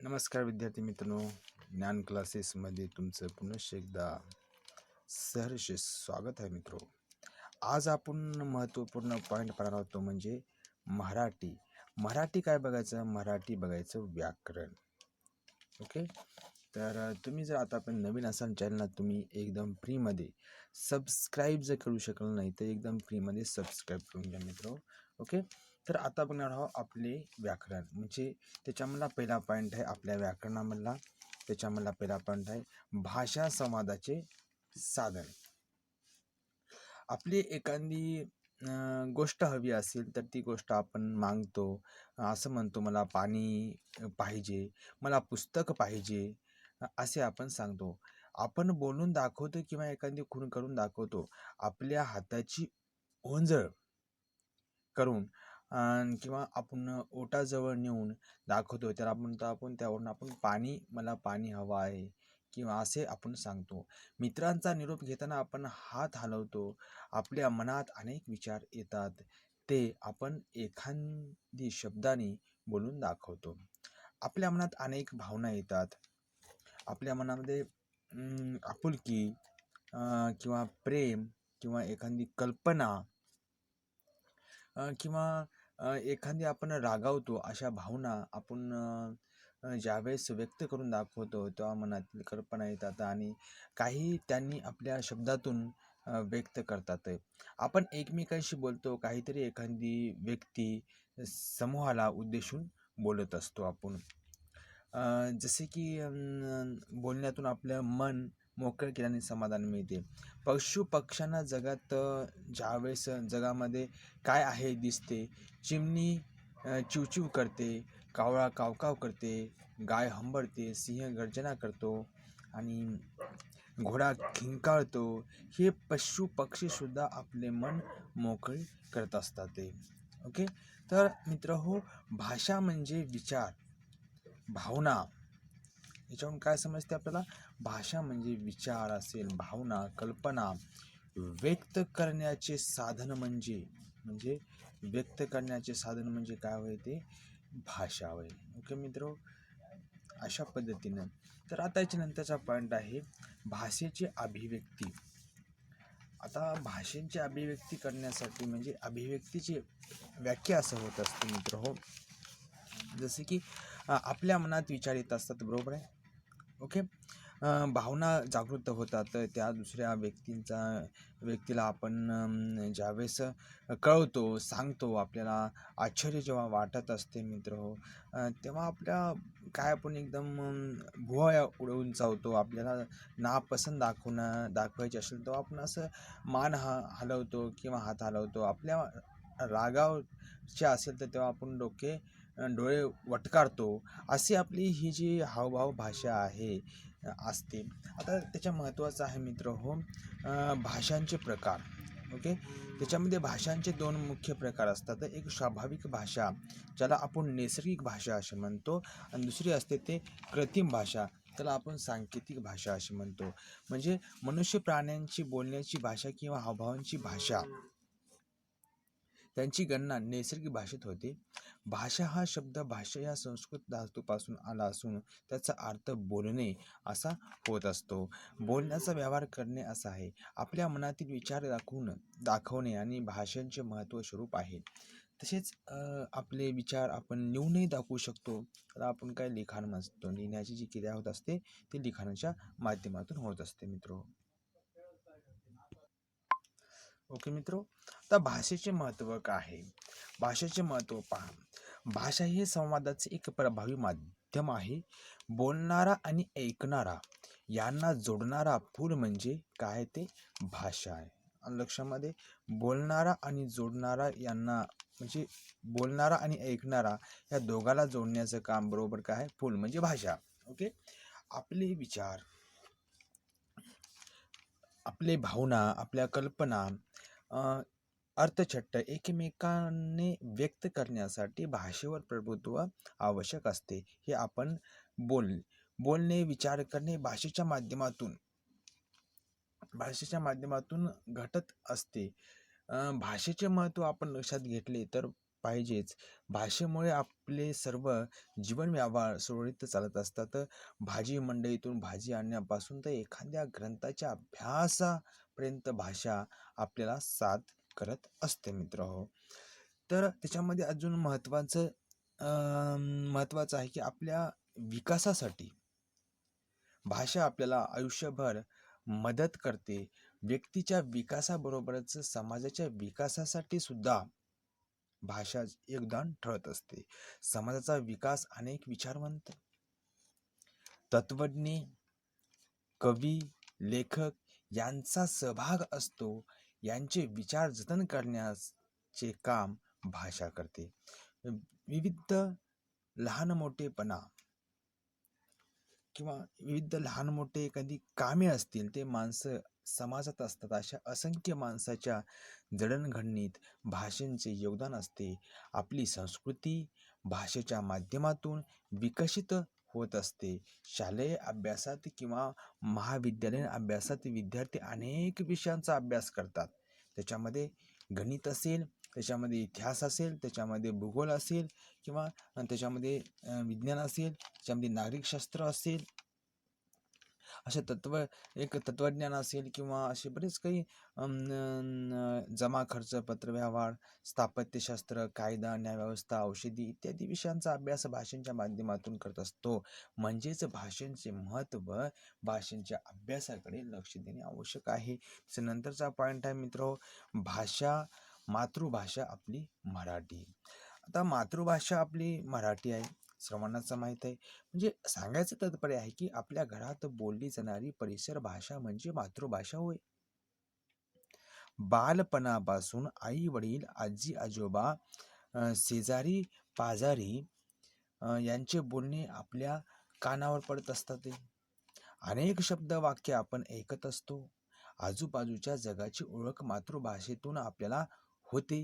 नमस्कार विद्यार्थी मित्रांनो. ज्ञान क्लासेसमध्ये तुमचं पुनश्च एकदा सहर्ष स्वागत आहे मित्रो. आज आपण महत्त्वपूर्ण पॉईंट पाहणार आहोत तो म्हणजे मराठी. मराठी काय बघायचं? मराठी बघायचं व्याकरण. ओके तर तुम्ही जर आता पण नवीन असाल चॅनलला तुम्ही एकदम फ्रीमध्ये सबस्क्राईब जर करू शकल नाही तर एकदम फ्रीमध्ये सबस्क्राईब करून घ्या मित्र. ओके तर आता बघणार आहोत आपले व्याकरण. म्हणजे त्याच्यामधला पहिला पॉईंट आहे आपल्या व्याकरणामधला. त्याच्यामधला पहिला पॉईंट आहे भाषा संवादाचे साधन. आपली एखादी गोष्ट हवी असेल तर ती गोष्ट आपण मागतो. असं म्हणतो मला पाणी पाहिजे मला पुस्तक पाहिजे असे आपण सांगतो. आपण बोलून दाखवतो किंवा एखादी खूण करून दाखवतो. आपल्या हाताची ओंजळ करून किंवा आपण ओटाजवळ नेऊन दाखवतो त्याला आपण म्हणतो आपण त्यावरून आपण पाणी मला पाणी हवं आहे किंवा असे आपण सांगतो. मित्रांचा निरोप घेताना आपण हात हलवतो. आपल्या मनात अनेक विचार येतात. ते आपण एखादी शब्दाने बोलून दाखवतो. आपल्या मनात अनेक भावना येतात. आपल्या मनामध्ये आपुलकी किंवा प्रेम किंवा एखादी कल्पना किंवा एखादी आपण रागावतो अशा भावना आपण ज्यावेळेस व्यक्त करून दाखवतो तेव्हा मनातील कल्पना येतात आणि काही त्यांनी आपल्या शब्दातून व्यक्त करतात. आपण एकमेकांशी बोलतो काहीतरी एखादी व्यक्ती समूहाला उद्देशून बोलत असतो आपण. जसे की बोलण्यातून आपलं मन मोकळं केल्याने समाधान मिळते. पशु पक्ष्यांना जगात ज्यावेळेस जगामध्ये काय आहे दिसते चिमणी चिवचिव करते कावळा कावकाव करते गाय हंबरते सिंह गर्जना करतो आणि घोडा खिंकाळतो हे पशु पक्षीसुद्धा आपले मन मोकळे करत असतात ते. ओके? तर मित्र हो भाषा म्हणजे विचार भावना. याच्यावरून काय समजते आपल्याला? भाषा म्हणजे विचार असेल भावना कल्पना. व्यक्त करण्याचे साधन म्हणजे म्हणजे व्यक्त करण्याचे साधन म्हणजे काय होय ते? भाषा होय. ओके मित्र? अशा पद्धतीनं. तर आता याच्या नंतरचा पॉईंट आहे भाषेची अभिव्यक्ती. आता भाषेची अभिव्यक्ती करण्यासाठी म्हणजे अभिव्यक्तीची व्याख्या असं होत असते मित्र. हो जसे की आपल्या मनात विचार येत असतात बरोबर आहे? ओके? भावना जागृत होतात. त्या दुसऱ्या व्यक्तींचा व्यक्तीला आपण ज्यावेळेस कळवतो सांगतो आपल्याला आश्चर्य जेव्हा वाटत असते मित्र हो तेव्हा आपल्या काय आपण एकदम भुवया उडवून चावतो. आपल्याला नापसंत दाखवणं दाखवायची असेल तेव्हा आपण असं मान हा हलवतो किंवा हात हलवतो. आपल्या रागावचे असेल तर तेव्हा आपण डोके डोळे वटकारतो अशी आपली ही जी हावभाव भाषा आहे असते. आता त्याच्या महत्त्वाचं आहे मित्र हो भाषांचे प्रकार. ओके? त्याच्यामध्ये भाषांचे दोन मुख्य प्रकार असतात. एक स्वाभाविक भाषा ज्याला आपण नैसर्गिक भाषा असे म्हणतो आणि दुसरी असते ते कृत्रिम भाषा त्याला आपण सांकेतिक भाषा असे म्हणतो. म्हणजे मनुष्य प्राण्यांची बोलण्याची भाषा किंवा हावभावांची भाषा त्यांची गणना नैसर्गिक भाषेत होते. भाषा हा शब्द भाषा या संस्कृत धातूपासून आला असून त्याचा अर्थ बोलणे असा होत असतो. बोलण्याचा व्यवहार करणे असा आहे. आपल्या मनातील विचार दाखवून दाखवणे आणि भाषांचे महत्त्व स्वरूप आहे. तसेच आपले विचार आपण लिहूनही दाखवू शकतो. त्याला आपण काय लिखाण म्हणतो लिहिण्याची जी क्रिया होत असते ती लिखाणाच्या माध्यमातून होत असते मित्र. ओके मित्रो? आता भाषेचे महत्त्व काय आहे? भाषेचे महत्त्व पहा. भाषा हे संवादाचे एक प्रभावी माध्यम आहे. बोलणारा आणि ऐकणारा यांना जोडणारा पूल म्हणजे काय ते? भाषा आहे. आणि लक्षामध्ये बोलणारा आणि जोडणारा यांना म्हणजे बोलणारा आणि ऐकणारा या दोघाला जोडण्याचं काम बरोबर काय आहे? पूल म्हणजे भाषा. ओके? आपले विचार आपले भावना आपल्या कल्पना अर्थछट्ट एकमेकांनी व्यक्त करण्यासाठी भाषेवर प्रभुत्व आवश्यक असते हे आपण बोल बोलणे विचार करणे भाषेच्या माध्यमातून भाषेच्या माध्यमातून घटत असते. भाषेचे महत्त्व आपण लक्षात घेतले तर पाहिजेच. भाषेमुळे आपले सर्व जीवन व्यवहार सुरळीत चालत असतात. भाजी मंडईतून भाजी आणण्यापासून तर एखाद्या ग्रंथाच्या अभ्यासा पर्यंत भाषा आपल्याला साथ करत असते मित्र हो. तर त्याच्यामध्ये अजून महत्त्वाचं महत्त्वाचं आहे की आपल्या विकासासाठी भाषा आपल्याला आयुष्यभर मदत करते. व्यक्तीच्या विकासाबरोबरच समाजाच्या विकासासाठी सुद्धा भाषा योगदान ठरत असते. समाजाचा विकास अनेक विचारवंत तत्वज्ञ कवी लेखक यांचा सहभाग असतो यांचे विचार जतन करण्याचे काम भाषा करते. विविध लहान मोठेपणा किंवा विविध लहान मोठे एखादी कामे असतील ते माणसं समाजात असतात. अशा असंख्य माणसाच्या जडणघडणीत भाषेचे योगदान असते. आपली संस्कृती भाषेच्या माध्यमातून विकसित होत असते. शालेय अभ्यासात किंवा महाविद्यालयीन अभ्यासात विद्यार्थी अनेक विषयांचा अभ्यास करतात. त्याच्यामध्ये गणित असेल त्याच्यामध्ये इतिहास असेल त्याच्यामध्ये भूगोल असेल किंवा त्याच्यामध्ये विज्ञान असेल त्याच्यामध्ये नागरिकशास्त्र असेल असे तत्व एक तत्वज्ञान असेल किंवा असे बरेच काही जमा खर्च पत्रव्यवहार स्थापत्यशास्त्र कायदा न्यायव्यवस्था औषधी इत्यादी विषयांचा अभ्यास भाषेच्या माध्यमातून करत असतो. म्हणजेच भाषेचे महत्त्व भाषेच्या अभ्यासाकडे लक्ष देणे आवश्यक आहे. नंतरचा पॉईंट आहे मित्र भाषा मातृभाषा आपली मराठी. आता मातृभाषा आपली मराठी आहे. सर्वांनाच माहीत आहे. म्हणजे सांगायचं तात्पर्य आहे की आपल्या घरात बोलली जाणारी परिसर भाषा म्हणजे मातृभाषा होय. बालपणापासून आई वडील आजी आजोबा शेजारी पाजारी यांचे बोलणे आपल्या कानावर पडत असतात अनेक शब्द वाक्य आपण ऐकत असतो. आजूबाजूच्या जगाची ओळख मातृभाषेतून आपल्याला होते.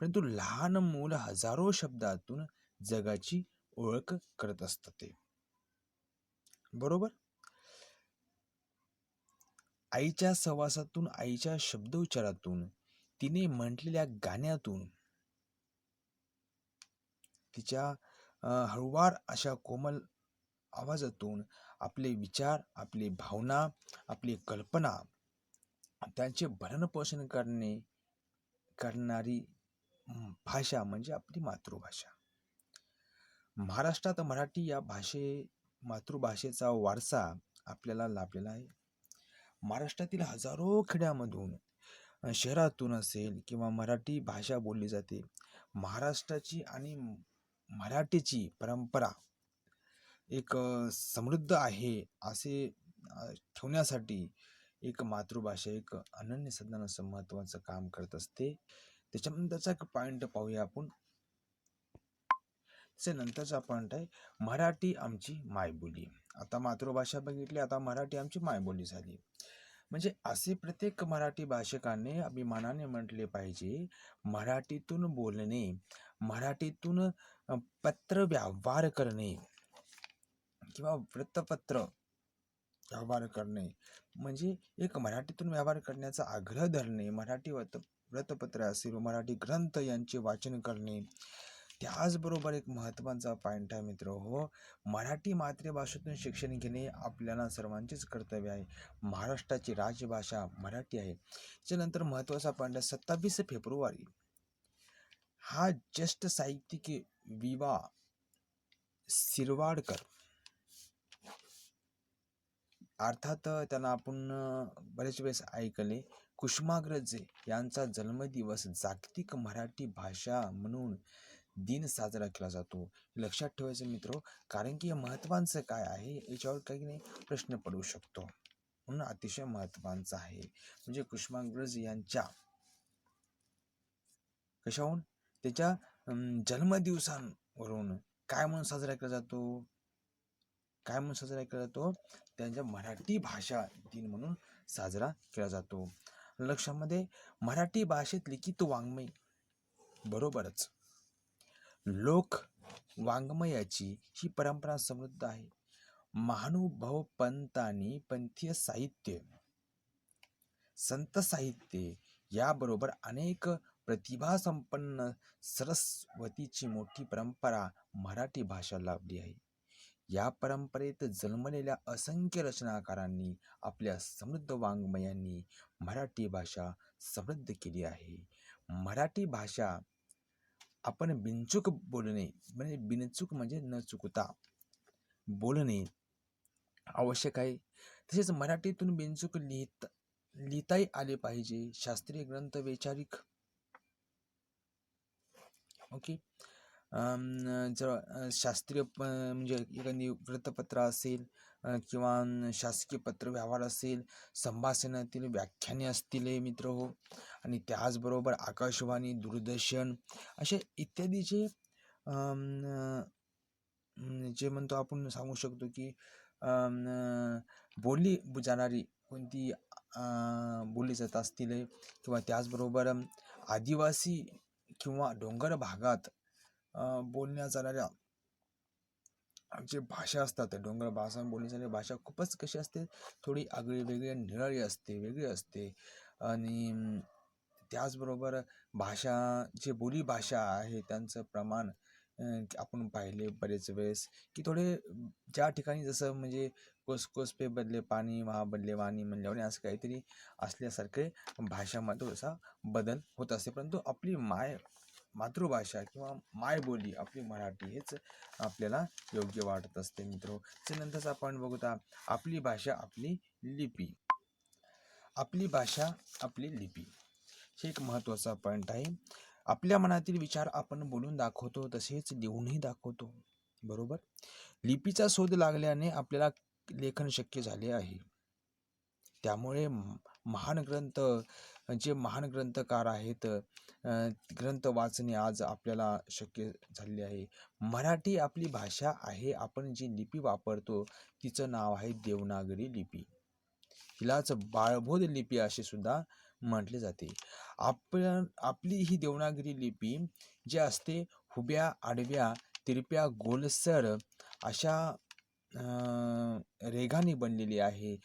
परंतु लहान मूल हजारो शब्दातून जगाची ओळख करत असतात ते. बरोबर? आईच्या सहवासातून आईच्या शब्दोच्चारातून तिने म्हटलेल्या गाण्यातून तिच्या हळुवार अशा कोमल आवाजातून आपले विचार आपली भावना आपली कल्पना त्यांचे भरणपोषण करणे करणारी भाषा म्हणजे आपली मातृभाषा. महाराष्ट्रात मराठी या भाषे मातृभाषेचा वारसा आपल्याला लाभलेला आहे. महाराष्ट्रातील हजारो खेड्यामधून शहरातून असेल किंवा मराठी भाषा बोलली जाते महाराष्ट्राची आणि मराठीची परंपरा एक समृद्ध आहे असे ठेवण्यासाठी एक मातृभाषा एक अनन्य सदन असं महत्त्वाचं काम करत असते. त्याच्यानंतरचा एक पॉईंट पाहूया आपण. त्याच्या नंतरचा पॉईंट आहे मराठी आमची मायबोली. आता मातृभाषा बघितली आता मराठी आमची मायबोली झाली. म्हणजे असे प्रत्येक मराठी भाषिकाने अभिमानाने म्हटले पाहिजे मराठीतून बोलणे मराठीतून पत्र व्यवहार करणे किंवा वृत्तपत्र व्यवहार करणे म्हणजे एक मराठीतून व्यवहार करण्याचा आग्रह धरणे मराठी वृत्तपत्र असेल मराठी ग्रंथ यांचे वाचन करणे त्याचबरोबर एक महत्त्वाचा पॉईंट आहे मित्र हो. मराठी मातृभाषेतून शिक्षण घेणे आपल्याला सर्वांचेच कर्तव्य आहे. महाराष्ट्राची राजभाषा मराठी आहे. त्याच्यानंतर महत्त्वाचा पॉईंट आहे सत्तावीस फेब्रुवारी. हा ज्येष्ठ साहित्यिक विवा सिरवाडकर अर्थात त्यांना आपण बरेच वेळेस ऐकले कुष्माग्रज यांचा जन्मदिवस जागतिक मराठी भाषा म्हणून दिन साजरा केला जातो. लक्षात ठेवायचं मित्र कारण की महत्वाचं काय आहे याच्यावर काही नाही प्रश्न पडू शकतो. म्हणून अतिशय महत्त्वाचं आहे. म्हणजे कुष्माग्रज यांच्या कशाहून? त्याच्या जन्मदिवसांवरून काय म्हणून साजरा केला जातो? काय म्हणून साजरा केला जातो? त्यांच्या मराठी भाषा दिन म्हणून साजरा केला जातो. लक्षामध्ये मराठी भाषेत लिखित वाङ्मय बरोबरच. लोक वाङ्मयाची ही परंपरा समृद्ध आहे. महानुभव पंतांनी पंथीय साहित्य संत साहित्य याबरोबर अनेक प्रतिभा संपन्न सरस्वतीची मोठी परंपरा मराठी भाषा लाभली आहे. या परंपरेत जन्मलेल्या असंख्य रचनाकारांनी आपल्या समृद्ध वाङ्मयांनी मराठी भाषा समृद्ध केली आहे. मराठी भाषा आपण बिनचूक बोलणे म्हणजे बिनचूक म्हणजे न चुकता बोलणे आवश्यक आहे. तसेच मराठीतून बिनचूक लिहित लिहिताही आले पाहिजे. शास्त्रीय ग्रंथ वैचारिक ओके. जर शास्त्रीय म्हणजे एखादी वृत्तपत्र असेल किंवा शासकीय पत्र व्यवहार असेल संभाषणातील व्याख्याने असतील मित्र हो. आणि त्याचबरोबर आकाशवाणी दूरदर्शन असे इत्यादीचे जे म्हणतो आपण सांगू शकतो की बोलली जाणारी कोणती बोलली जात असतील किंवा त्याचबरोबर आदिवासी किंवा डोंगर भागात बोलल्या जाणाऱ्या आमची भाषा असतात डोंगर भाषा बोलली जाणारी भाषा खूपच कशी असते थोडी आगळी वेगळी निराळी असते वेगळी असते. आणि त्याचबरोबर भाषा जे बोलीभाषा आहे त्यांचं प्रमाण आपण पाहिले बरेच वेळेस की थोडे ज्या ठिकाणी जसं म्हणजे कोस कोस पे बदले पाणी महा बदले वाणी म्हणल्यावर असं काहीतरी असल्यासारखे भाषामध्ये असा बदल होत असते. परंतु आपली माय मातृभाषा किंवा मायबोली आपली मराठी हेच आपल्याला योग्य वाटत असते मित्र. त्यानंतरच आपण बघूता आपली भाषा आपली लिपी. आपली भाषा आपली लिपी. हे एक महत्त्वाचा पॉईंट आहे. आपल्या मनातील विचार आपण बोलून दाखवतो तसेच लिहूनही दाखवतो. बरोबर? लिपीचा शोध लागल्याने आपल्याला लेखन शक्य झाले आहे. त्यामुळे महान ग्रंथ जे महान ग्रंथकार आहेत ग्रंथ वाचणे आज आपल्याला शक्य झालेले आहे. मराठी आपली भाषा आहे आपण जी लिपी वापरतो तिचं नाव आहे देवनागरी लिपी. हिलाच बाळबोध लिपी असे सुद्धा म्हटले जाते. आपण आपली ही देवनागरी लिपी जी असते हुब्या आडव्या तिरप्या गोलसर अशा रेघांनी बनलेली आहे.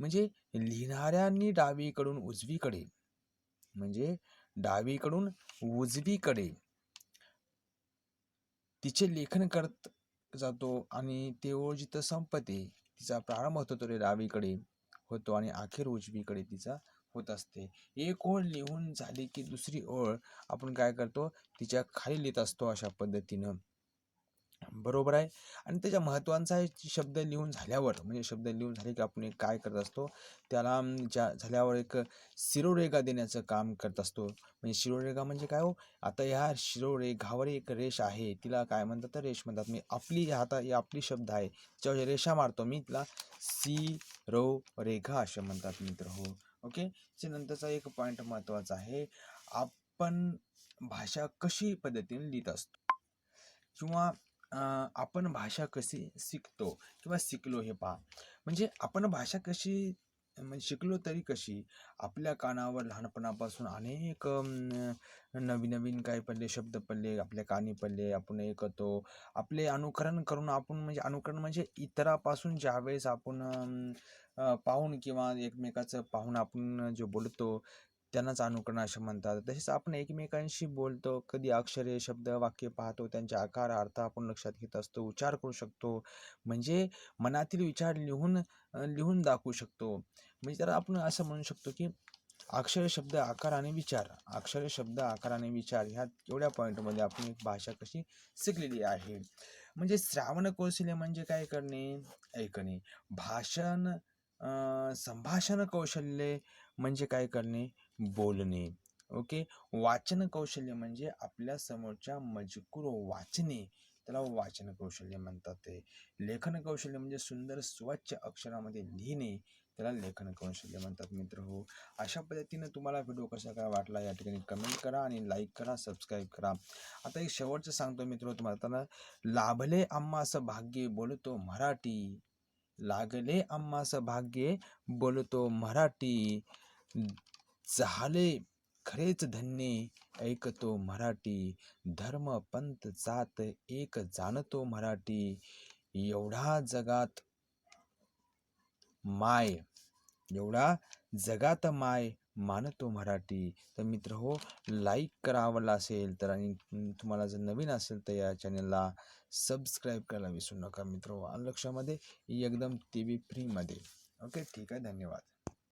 म्हणजे लिहिणाऱ्यांनी डावीकडून उजवीकडे म्हणजे डावीकडून उजवीकडे तिचे लेखन करत जातो आणि ते ओळ जिथं संपते तिचा प्रारंभ होतो तो डावीकडे होतो आणि अखेर उजवीकडे तिचा होत असते. एक ओळ लिहून झाली की दुसरी ओळ आपण काय करतो? तिच्या खाली लिहित असतो अशा पद्धतीनं. बरोबर आहे. आणि त्याच्या महत्त्वाचा शब्द लिहून झाल्यावर म्हणजे शब्द लिहून झाले की आपण काय करत असतो? त्याला ज्या झाल्यावर एक शिरोरेगा देण्याचं काम करत असतो. म्हणजे शिरोरेगा म्हणजे काय हो? आता ह्या शिरोरेघावर एक रेष आहे. तिला काय म्हणतात? तर रेष म्हणतात. मी आपली आता आपली शब्द आहे. त्याच्यावर रेषा मारतो मी तिला सी रो रेखा असे म्हणतात मित्र हो. ओके? नंतरचा एक पॉईंट महत्त्वाचा आहे. आपण भाषा कशी पद्धतीने लिहित असतो? किंवा आपण भाषा कशी शिकतो किंवा शिकलो हे पहा. म्हणजे आपण भाषा कशी म्हणजे शिकलो तरी कशी आपल्या कानावर लहानपणापासून अनेक नवीन नवीन काय पडले शब्द पडले आपल्या कानी पडले आपण ऐकतो आपले अनुकरण करून आपण म्हणजे अनुकरण म्हणजे इतरापासून ज्यावेळेस आपण पाहून किंवा एकमेकाचं पाहून आपण जे बोलतो त्यांनाच अनुकरण असे म्हणतात. तसेच आपण एकमेकांशी बोलतो कधी अक्षरे शब्द वाक्य पाहतो त्यांचे आकार अर्थ आपण लक्षात घेत असतो उच्चार करू शकतो. म्हणजे मनातील विचार लिहून लिहून दाखवू शकतो. म्हणजे तर आपण असं म्हणू शकतो की अक्षर शब्द आकार आणि विचार. अक्षर शब्द आकार आणि विचार ह्या एवढ्या पॉईंटमध्ये आपण एक भाषा कशी शिकलेली आहे. म्हणजे श्रावण कौशल्य म्हणजे काय करणे? ऐकणे. भाषण संभाषण कौशल्य म्हणजे काय करणे? बोलणे. ओके? वाचन कौशल्य म्हणजे आपल्या समोरच्या मजकूर वाचणे. त्याला वाचन कौशल्य म्हणतात ते. लेखन कौशल्य म्हणजे सुंदर स्वच्छ अक्षरामध्ये लिहिणे. त्याला लेखन कौशल्य म्हणतात मित्र हो. अशा पद्धतीनं तुम्हाला व्हिडिओ कसा काय वाटला या ठिकाणी कमेंट करा आणि लाईक करा सबस्क्राईब करा. आता एक शेवटचं सांगतो मित्र तुम्हाला त्यांना लाभले असं भाग्य बोलतो मराठी. लागले आम्हास भाग्ये बोलतो मराठी. झाले. खरेच धन्य ऐकतो मराठी धर्म पंत जात एक जाणतो मराठी एवढा जगात माय एवढा जगात माय मानतो मराठी. तर मित्र हो लाईक करा आवडला असेल तर आणि तुम्हाला जर नवीन असेल तर या चॅनलला सबस्क्राईब करायला विसरू नका मित्र हो. लक्षामध्ये एकदम टी व्ही फ्रीमध्ये ओके ठीक आहे धन्यवाद.